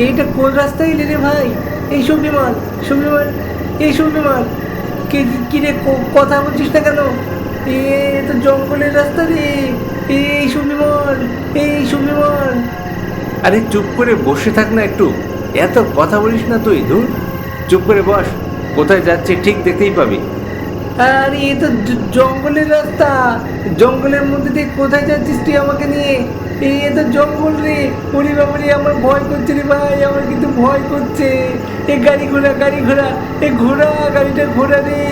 এইটা কোন রাস্তায় এলে রে ভাই? এই সবজিমাল সবজিমাল এই সবজিমাল কে কি রে ক- কথা বলছিস না কেন? এ তো জঙ্গলের রাস্তা রে। এই সবজিমাল এই সবজিমাল আরে চুপ করে বসে থাক না একটু। এত কথা বলিস না তুই ধুর। চুপ করে বস। কোথায় যাচ্ছে ঠিক দেখতেই পাবি। আর এ তো জঙ্গলের রাস্তা। জঙ্গলের মধ্যে দিয়ে কোথায় যাচ্ছিস তুই আমাকে নিয়ে? এ তো জঙ্গল রে, ওরে বাবারে, আমার ভয় করছে রে ভাই, আমার কিন্তু ভয় করছে। এ গাড়ি ঘোড়া গাড়ি ঘোড়া, এ ঘোড়া, গাড়িটা ঘোড়া রে।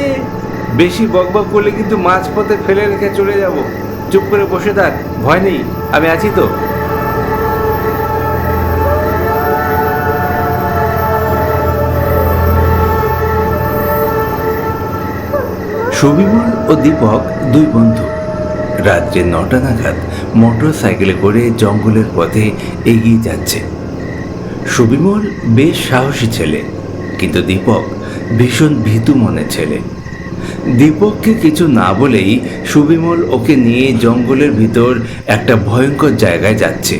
বেশি বকবক করলে কিন্তু মাঝপথে ফেলে রেখে চলে যাব। চুপ করে বসে থাক, ভয় নেই, আমি আছি তো। সুবিমল ও দীপক দুই বন্ধু। রাত্রে নটা নাগাদ মোটর সাইকেলে করে জঙ্গলের পথে এগিয়ে যাচ্ছে। সুবিমল বেশ সাহসী ছেলে, কিন্তু দীপক ভীষণ ভীতু মনে ছেলে। দীপককে কিছু না বলেই সুবিমল ওকে নিয়ে জঙ্গলের ভিতর একটা ভয়ঙ্কর জায়গায় যাচ্ছে।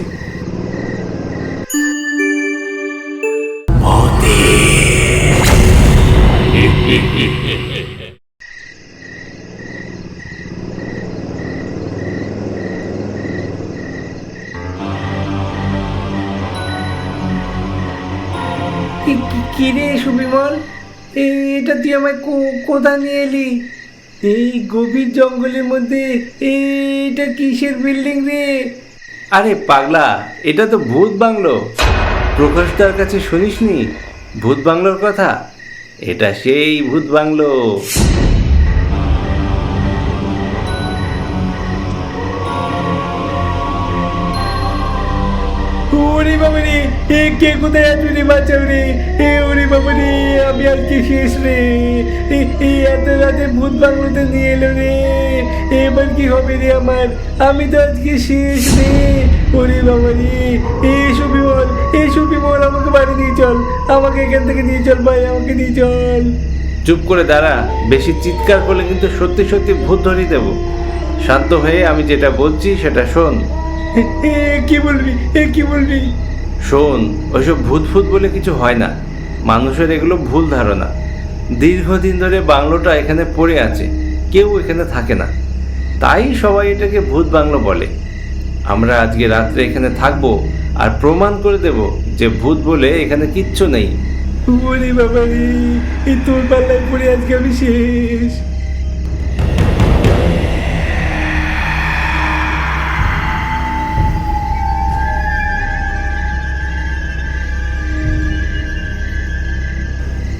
তুই আমায় কো- কোথায় নিয়ে এলি? এই গভীর জঙ্গলের মধ্যে, এইটা কিসের বিল্ডিং রে? আরে পাগলা, এটা তো ভূত বাংলো। প্রকাশ প্রকাশদার কাছে শুনিসনি? ভূত বাংলোর কথা? এটা সেই ভূত বাংলো। এ কে কোথায় আছো রে বাঁচাও রে? এ ওরে বাবা রে আমি আজকে শেষ রে। এ এত রাতে ভূত বাংলোতে নিয়ে এলো রে। এবার কি হবে রে আমার? আমি তো আজকে শেষ রে। ওরে বাবা রে এ সুবিমল এ সুবিমল আমাকে বাড়ি নিয়ে চল। আমাকে এখান থেকে নিয়ে চল ভাই আমাকে নিয়ে চল। চুপ করে দাঁড়া বেশি চিৎকার করলে কিন্তু সত্যি সত্যি ভূত ধরিয়ে দেব। শান্ত হয়ে আমি যেটা বলছি সেটা শোন। কি বলবি? এ কি বলবি? শোন, ওইসব ভূত ফুত বলে কিছু হয় না। মানুষের এগুলো ভুল ধারণা। দীর্ঘদিন ধরে বাংলোটা এখানে পড়ে আছে, কেউ এখানে থাকে না। তাই সবাই এটাকে ভূত বাংলো বলে। আমরা আজকে রাত্রে এখানে থাকব আর প্রমাণ করে দেব যে ভূত বলে এখানে কিচ্ছু নেই। ওরে বাবা এই তোর পাল্লায় পড়ে আজকে আমি শেষ।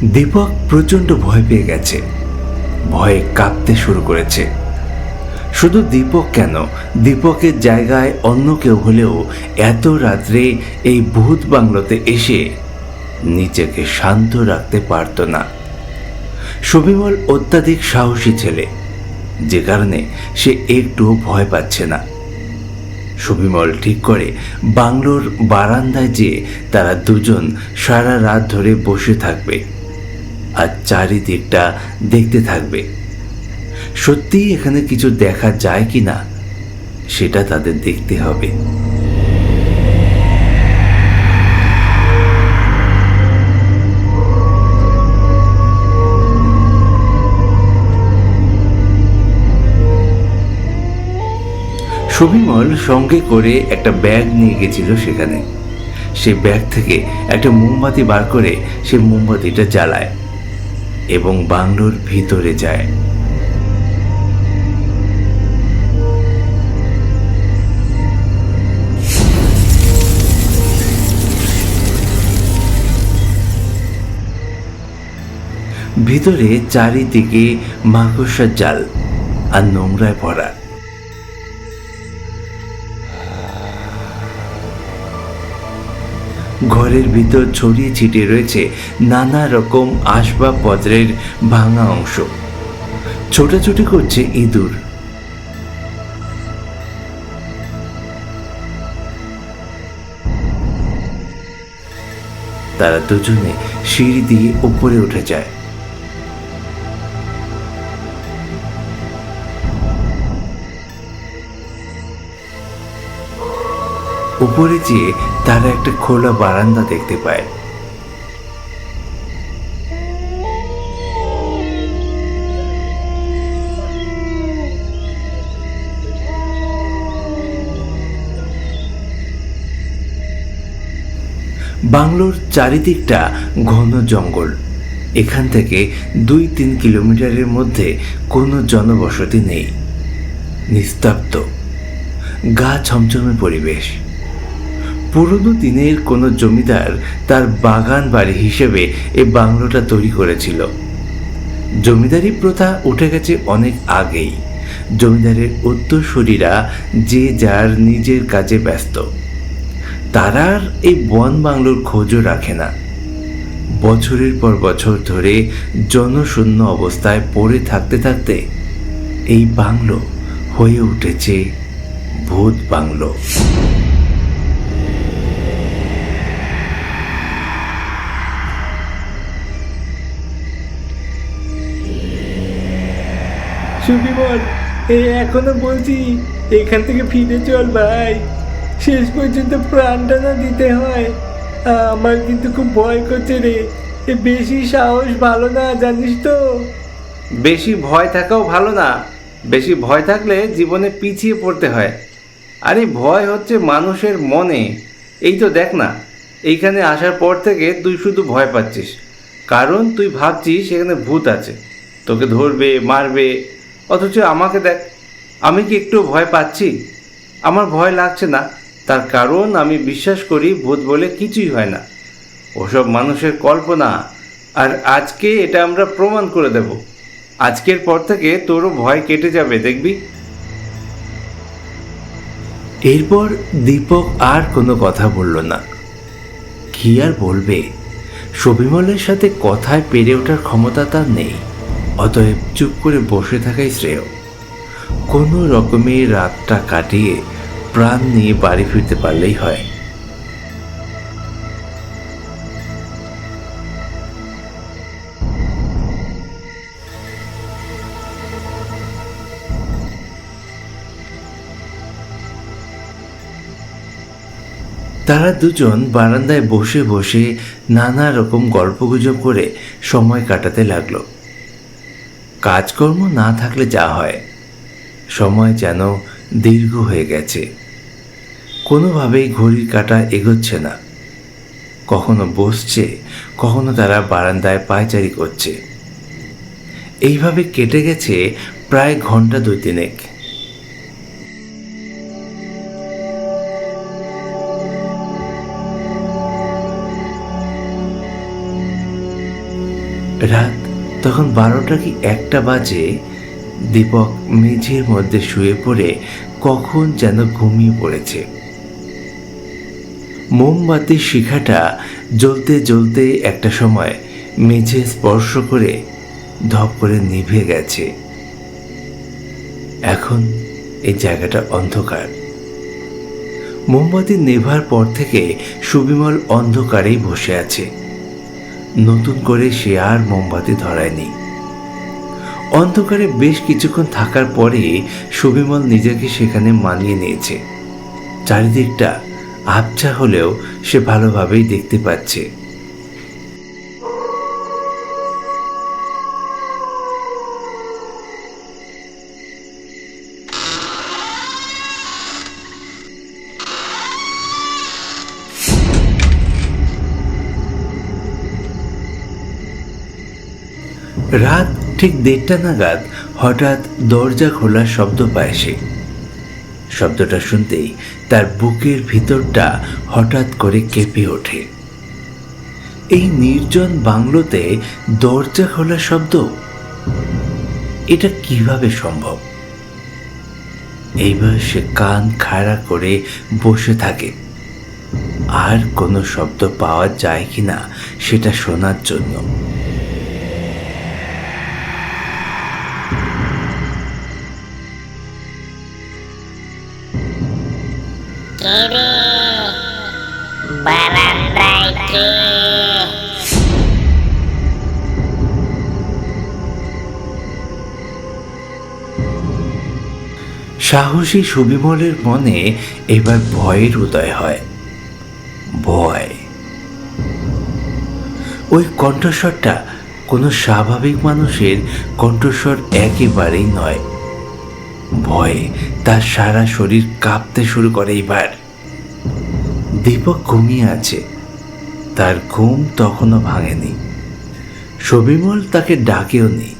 দীপক প্রচণ্ড ভয় পেয়ে গেছে। ভয়ে কাঁপতে শুরু করেছে। শুধু দীপক কেন? দীপকের জায়গায় অন্য কেউ হলেও এত রাত্রে এই ভূত বাংলোতে এসে নিজেকে শান্ত রাখতে পারত না। সুবিমল অত্যাধিক সাহসী ছেলে, যে কারণে সে একটুও ভয় পাচ্ছে না। সুবিমল ঠিক করে বাংলোর বারান্দায় যেয়ে তারা দুজন সারা রাত ধরে বসে থাকবে। আর চারিদিকটা দেখতে থাকবে। সত্যিই এখানে কিছু দেখা যায় কি না, সেটা তাদের দেখতে হবে। সুবিমল সঙ্গে করে একটা ব্যাগ নিয়ে গেছিল সেখানে। সে ব্যাগ থেকে একটা মোমবাতি বার করে সে মোমবাতিটা জ্বালায়। এবং বাংলোর ভিতরে যায়। ভিতরে চারিদিকে মাকড়সার জাল আর নোংরায় ভরা। ঘরের ভিতর ছড়িয়ে ছিটিয়ে রয়েছে নানা রকম আসবাবপত্রের ভাঙা অংশ। ছোটাছুটি করছে ইঁদুর। তারা দুজনে সিঁড়ি দিয়ে উপরে উঠে যায়। উপরে যেয়ে তারা একটা খোলা বারান্দা দেখতে পায়। বাংলোর চারিদিকটা ঘন জঙ্গল। এখান থেকে দুই তিন কিলোমিটারের মধ্যে কোনো জনবসতি নেই। নিস্তব্ধ। গা ছমছমে পরিবেশ। পুরনো দিনের কোনো জমিদার তার বাগান বাড়ি হিসেবে এই বাংলোটা তৈরি করেছিল। জমিদারি প্রথা উঠে গেছে অনেক আগেই। জমিদারের উত্তরসূরিরা যে যার নিজের কাজে ব্যস্ত। তারা আর এই বন বাংলোর খোঁজও রাখে না। বছরের পর বছর ধরে জনশূন্য অবস্থায় পড়ে থাকতে থাকতে এই বাংলো হয়ে উঠেছে ভূত বাংলো। সুবিমল এই এখনও বলছি, এখান থেকে ফিরে চল ভাই। শেষ পর্যন্ত প্রাণটা না দিতে হয়। আমার কিন্তু খুব ভয় করছে রে। এ বেশি সাহস ভালো না, জানিস তো? বেশি ভয় থাকাও ভালো না। বেশি ভয় থাকলে জীবনে পিছিয়ে পড়তে হয়। আরে ভয় হচ্ছে মানুষের মনে। এই তো দেখ না, এইখানে আসার পর থেকে তুই শুধু ভয় পাচ্ছিস। কারণ তুই ভাবছিস এখানে ভূত আছে। তোকে ধরবে, মারবে অথচ আমাকে দেখ, আমি কি একটু ভয় পাচ্ছি? আমার ভয় লাগছে না। তার কারণ আমি বিশ্বাস করি ভূত বলে কিছুই হয় না। ওসব মানুষের কল্পনা। আর আজকে এটা আমরা প্রমাণ করে দেব। আজকের পর থেকে তোরও ভয় কেটে যাবে, দেখবি? এরপর দীপক আর কোনো কথা বলল না। কি আর বলবে? সবিমলের সাথে কথায় পেরে ওঠার ক্ষমতা তার নেই। অতএব চুপ করে বসে থাকাই শ্রেয়। কোনো রকমে রাতটা কাটিয়ে প্রাণ নিয়ে বাড়ি ফিরতে পারলেই হয়। তারা দুজন বারান্দায় বসে বসে নানা রকম গল্পগুজব করে সময় কাটাতে লাগল। কাজকর্ম না থাকলে যা হয়, সময় যেন দীর্ঘ হয়ে গেছে। কোনোভাবেই ঘড়ির কাটা এগোচ্ছে না। কখনো বসছে, কখনো তারা বারান্দায় পায়চারি করছে। এইভাবে কেটে গেছে প্রায় ঘণ্টা দুই তিনেক রাত তখন বারোটা কি একটা বাজে দীপক মেঝের মধ্যে শুয়ে পড়ে কখন যেন ঘুমিয়ে পড়েছে। মোমবাতির শিখাটা জ্বলতে জ্বলতে একটা সময় মেঝে স্পর্শ করে ধপ করে নিভে গেছে। এখন এই জায়গাটা অন্ধকার। মোমবাতি নেভার পর থেকে সুবিমল অন্ধকারেই বসে আছে। নতুন করে সে আর মোমবাতি ধরায়নি। অন্ধকারে বেশ কিছুক্ষণ থাকার পরে সুবিমল নিজেকে সেখানে মানিয়ে নিয়েছে। চারিদিকটা আবছা হলেও সে ভালোভাবেই দেখতে পাচ্ছে। ঠিক দেড়টা নাগাদ হঠাৎ দরজা খোলার শব্দ পায় সে। শব্দটা শুনতেই তার বুকের ভিতরটা হঠাৎ করে কেঁপে ওঠে। এই নির্জন বাংলোতে দরজা খোলা শব্দ? এটা কীভাবে সম্ভব? এইবার সে কান খাড়া করে বসে থাকে। আর কোনো শব্দ পাওয়া যায় কিনা সেটা শোনার জন্য। সাহসী সুবিমলের মনে এবার ভয়ের উদয় হয়। ভয়। ওই কণ্ঠস্বরটা কোনো স্বাভাবিক মানুষের কণ্ঠস্বর একেবারেই নয়। ভয়ে, তার সারা শরীর কাঁপতে শুরু করে এবার। দীপক ঘুমিয়ে আছে। তার ঘুম তখনও ভাঙেনি। সবিমল তাকে ডাকেও নি।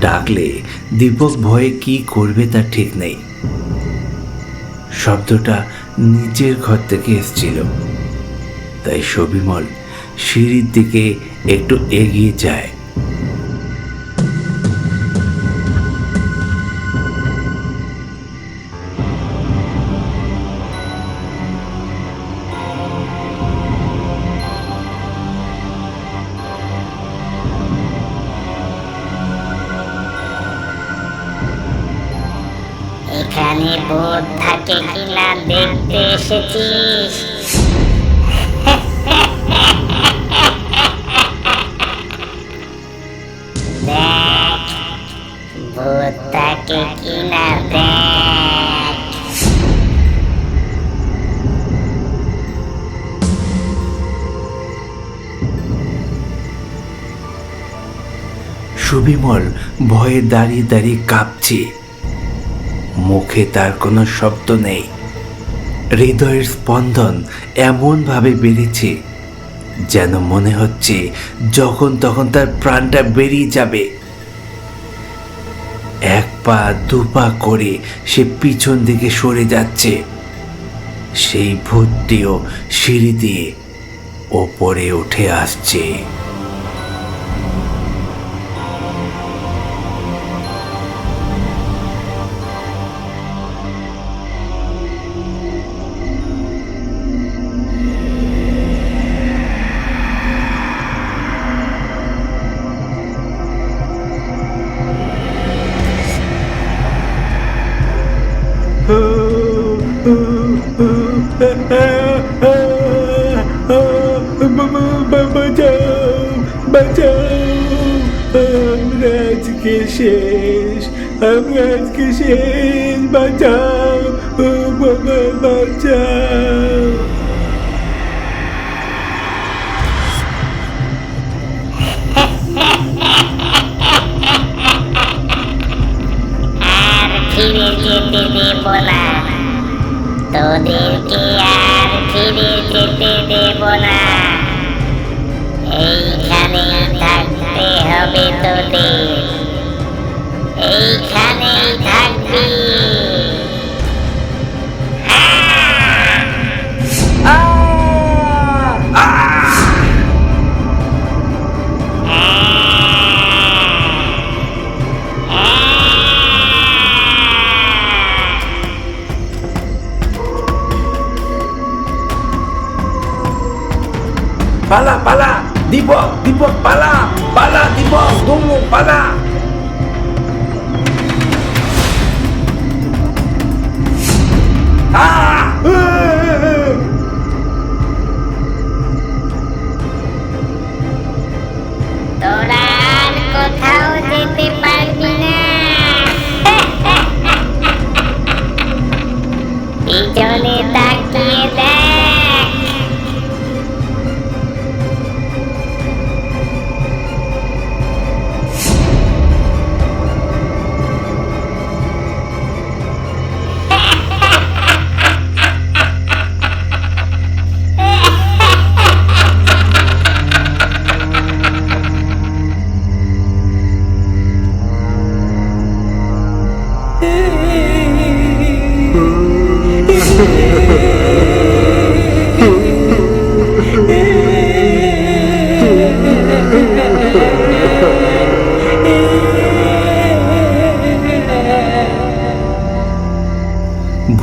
ডাকলে দীপক ভয়ে কি করবে তার ঠিক নেই। শব্দটা নিচের ঘর থেকে এসছিল। তাই সবিমল সিঁড়ির দিকে একটু এগিয়ে যায়। এসেছিস দেখ থাকে কিনা দেখ সুবিমল ভয়ে দাঁড়িয়ে দাঁড়িয়ে কাঁপছে। মুখে তার কোনো শব্দ নেই। হৃদয়ের স্পন্দন এমনভাবে বেড়েছে যেন মনে হচ্ছে যখন তখন তার প্রাণটা বেরিয়ে যাবে। এক পা, দু পা করে সে পিছন দিকে সরে যাচ্ছে। সেই ভূতটিও সিঁড়ি দিয়ে ওপরে উঠে আসছে। শেষ আমরা আজকে শেষ, বাঁচাও ও বাবা বাঁচাও। আর ফিরে যেতে দেব না। তোদেরকে আর থাকতে হবে তোদের। Pala, pala! Dibok, dibok, pala! Pala, dibok, dungo, pala!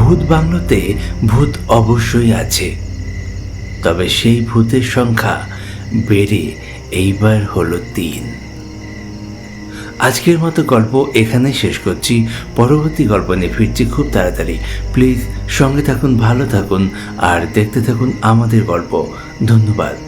ভূত বাংলোতে ভূত অবশ্যই আছে। তবে সেই ভূতের সংখ্যা বেড়ে এইবার হলো তিন। আজকের মতো গল্প এখানেই শেষ করছি। পরবর্তী গল্প নিয়ে ফিরছি খুব তাড়াতাড়ি। প্লিজ সঙ্গে থাকুন, ভালো থাকুন, আর দেখতে থাকুন আমাদের গল্প। ধন্যবাদ।